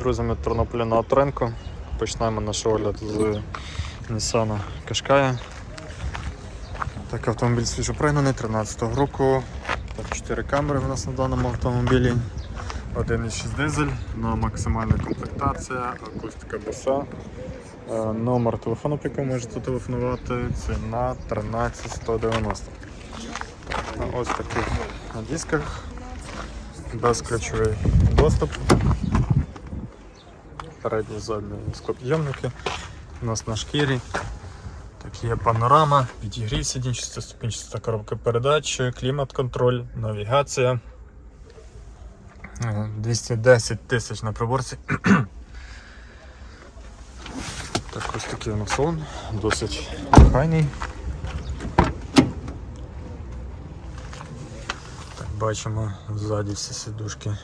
Друзі, ми Тернополі на Авторинку. Починаємо наш огляд з Nissan Qashqai. Так, автомобіль свіжопригнаний 13-го року. Так, 4 камери в нас на даному автомобілі. 1,6 дизель, на максимальна комплектація, акустика боса. Е, Номер телефону, по якому можете телефонувати, ціна 13190. Ось таких на дисках. Безключовий доступ. Передні задні склопідйомники. У нас на шкірі. Так, є панорама, підігрів сидінь, шестиступінчаста коробка передач, клімат-контроль, навігація. Е, 210 тисяч на приборці. Так, ось такий у нас салон, досить охайний. Так, бачимо ззаді всі сидушки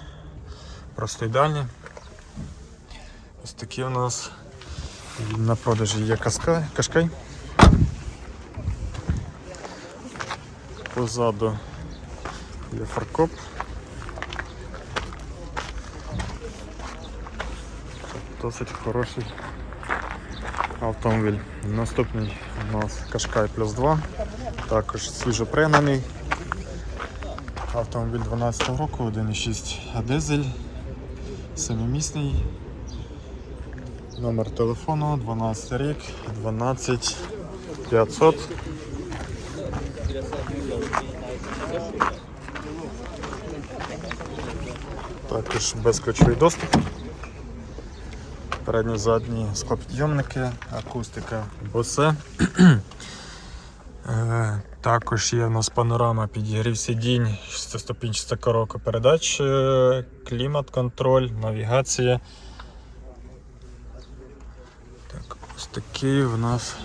просто ідеальні. Ось такі у нас на продажі є каскай, кашкай. Позаду є фаркоп. Досить хороший автомобіль. Наступний у нас Кашкай плюс 2, також свіжопригнаний. Автомобіль 12 року, 1,6 дизель, семимісний. Номер телефону 12 рік, 12 500. Також безключовий доступ. Передні задні склопідйомники, акустика босе. Також є у нас панорама підігрів сидінь, 6-ступінчаста коробка передач, е, клімат-контроль, навігація. Так, ось такий у нас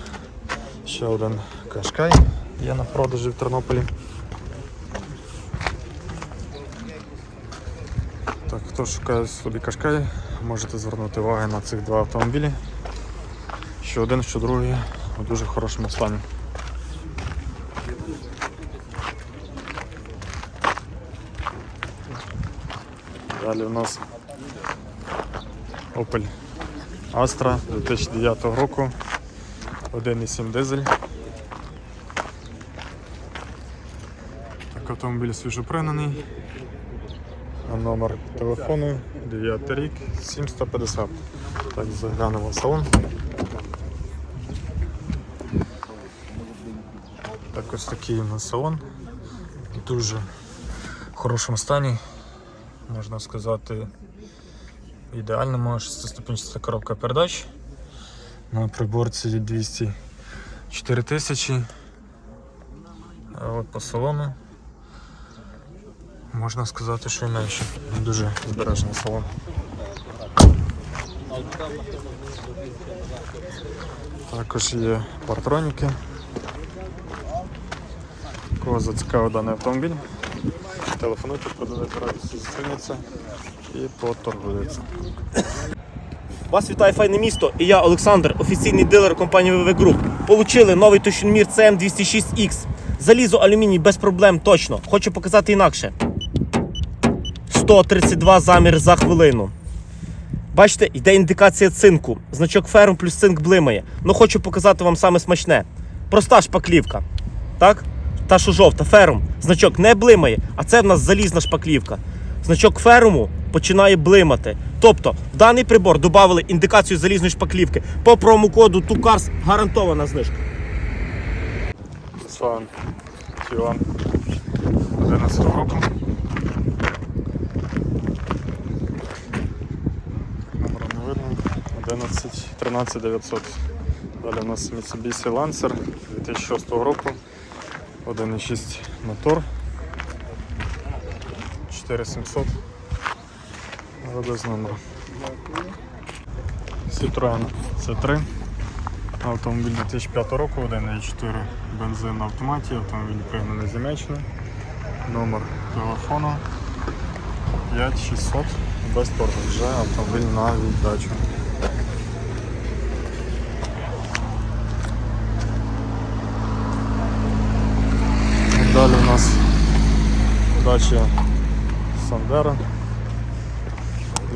ще один кашкай є на продажі в Тернополі. Так, хто шукає собі кашкай, можете звернути увагу на цих два автомобілі. Що один, що другий у дуже хорошому стані. Далі у нас Opel Astra 2009 року, 1,7 дизель. Так, автомобіль свіжопригнаний. А Номер телефону 9 рік 7150. Так, заглянемо в салон. Так ось такий у нас салон. В Дуже хорошому стані. Можна сказати, в ідеальному 6-ступінчаста коробка передач. На приборці 204 тисячі. От по салону можна сказати, що і менше. Дуже збережений салон. Також є партроніки. Кого зацікавив даний автомобіль. Телефонуйте, продавайте радість зустрінеться і поторгується. Вас вітає файне місто і я, Олександр, офіційний дилер компанії ВВ Group. Получили новий тощунмір CM206X. Залізо, алюміній без проблем точно. Хочу показати інакше. 132 замір за хвилину. Бачите, йде індикація цинку. Значок ферм плюс цинк блимає. Ну хочу показати вам саме смачне. Проста шпаклівка. Так? Та що жовта, ферум. Значок не блимає, а це в нас залізна шпаклівка. Значок феруму починає блимати. Тобто, в даний прибор додали індикацію залізної шпаклівки. По промокоду ТУКАРС гарантована знижка. Volkswagen Tiguan 11 року. Номера не видно. 11 13 900. Далі у нас Mitsubishi Lancer 2006 року. 1,6 мотор. 4700. Але без номера. Citroen C3. Автомобіль 2005 року, 1,4 бензин на автоматі, автомобіль пригнаний з. Номер телефону 5600 без торгу. Вже автомобіль на віддачу. Далі у нас дача Сандера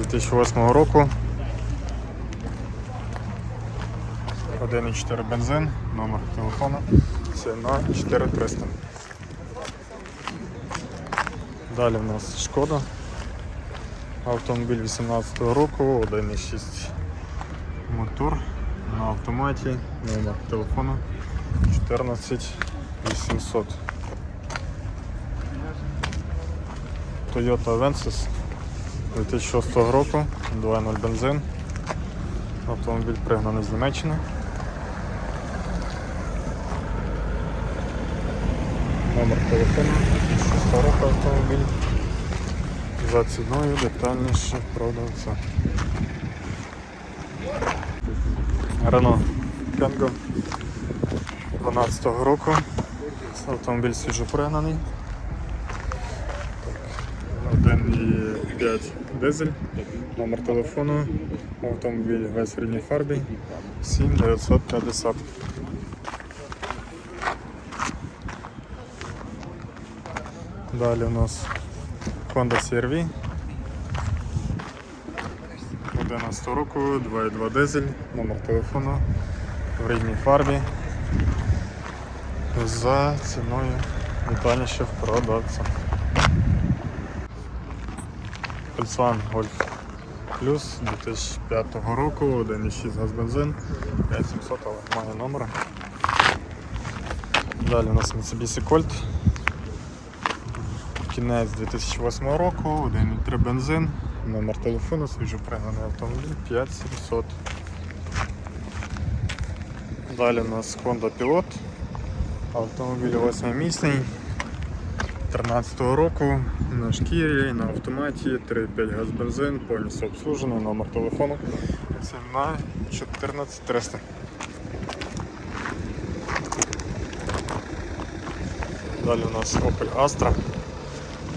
2008 року. 1,4 бензин, номер телефону, ціна 4300. Далі в нас шкода. Автомобіль 18-го року, 1,6 мотор на автоматі, номер телефону 14800. Toyota Avensis 2006 року, 2.0 бензин. Автомобіль пригнаний з Німеччини. Номер телефону 2006 року автомобіль. За ціною детальніше продавця. Renault Kangoo 12 року. Автомобіль свіжопригнаний. 1,5 дизель. Номер телефону. Автомобіль весь в рідній фарбі. 7950. Далі у нас Honda CR-V 11 року, 2,2 дизель, номер телефону в рідній фарбі. За ціною детальніше в продавця. Volkswagen Golf Plus 2005 року, 1,6 газ бензин, 5700, але має номера. Далі у нас Mitsubishi Colt. Кінець 2008 року, 1,3 бензин, номер телефону, свіжопригнаний автомобіль 5700. Далі у нас Honda Pilot. Автомобіль 8 місний. 13 року на шкірі, на автоматі, 3,5 газ бензин, повністю обслужений, номер телефону. Ціна 14300. Далі у нас Opel Astra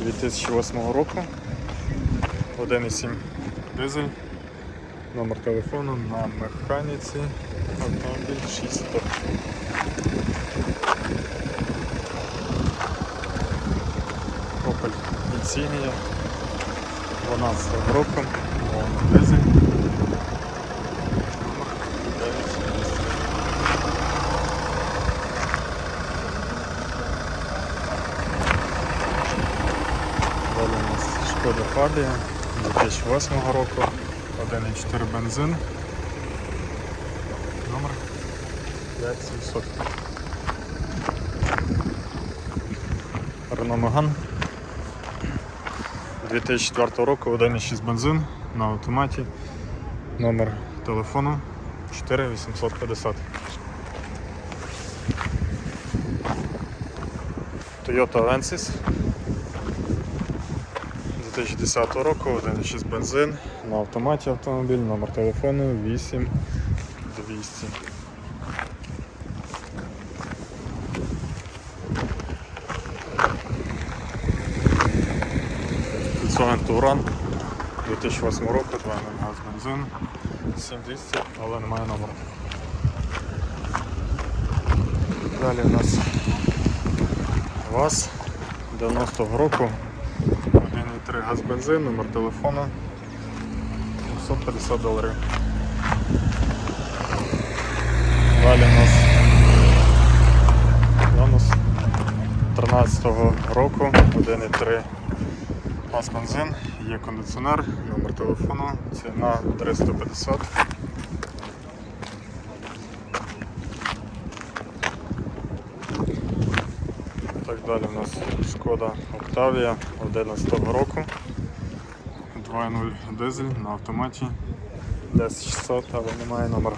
2008 року. 1,7 дизель. Номер телефону на механіці. Автомобіль 600. Opel Insignia 12 року. Дизель. Номер 900. Далі у нас Шкода Фабія 2008 року, 1,4 бензин. Номер 5700. Renault Megane 2004 року, 1,6 бензин на автоматі. Номер телефону 4850. Toyota Avensis 2010 року, 1,6 бензин на автоматі автомобіль, номер телефону 8200. Volkswagen Touran 2008 року, 2.0 газ бензин, 7200, але немає номеру. Далі у нас ВАЗ 90-го року, 1,3 газ бензин, номер телефону. 750 доларів. Далі у нас Ланус 13-го року, 1,3 газ бензин, є кондиціонер, номер телефону, ціна 350. Так далі у нас шкода Октавія 11 року. 2.0 дизель на автоматі. 10600, але немає номера.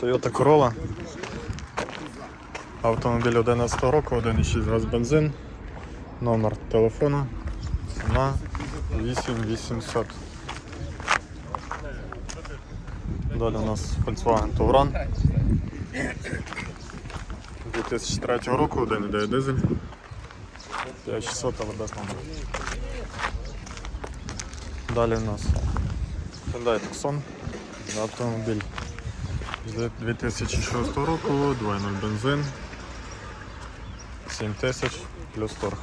Toyota Corolla. Автомобіль 11 року, 1,6 газ бензин. Номер телефону. Ціна 8800. Далі у нас Volkswagen Touran. 2003 року, 1,9 дизель. 5600, але без. Далі у нас Hyundai Tucson. Автомобіль з 2006 року, 2.0 бензин. 7000 плюс торг.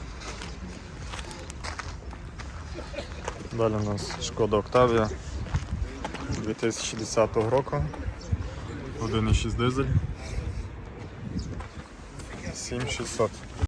Далі у нас Шкода Октавія. 2010 року. 1,6 дизель. 7600.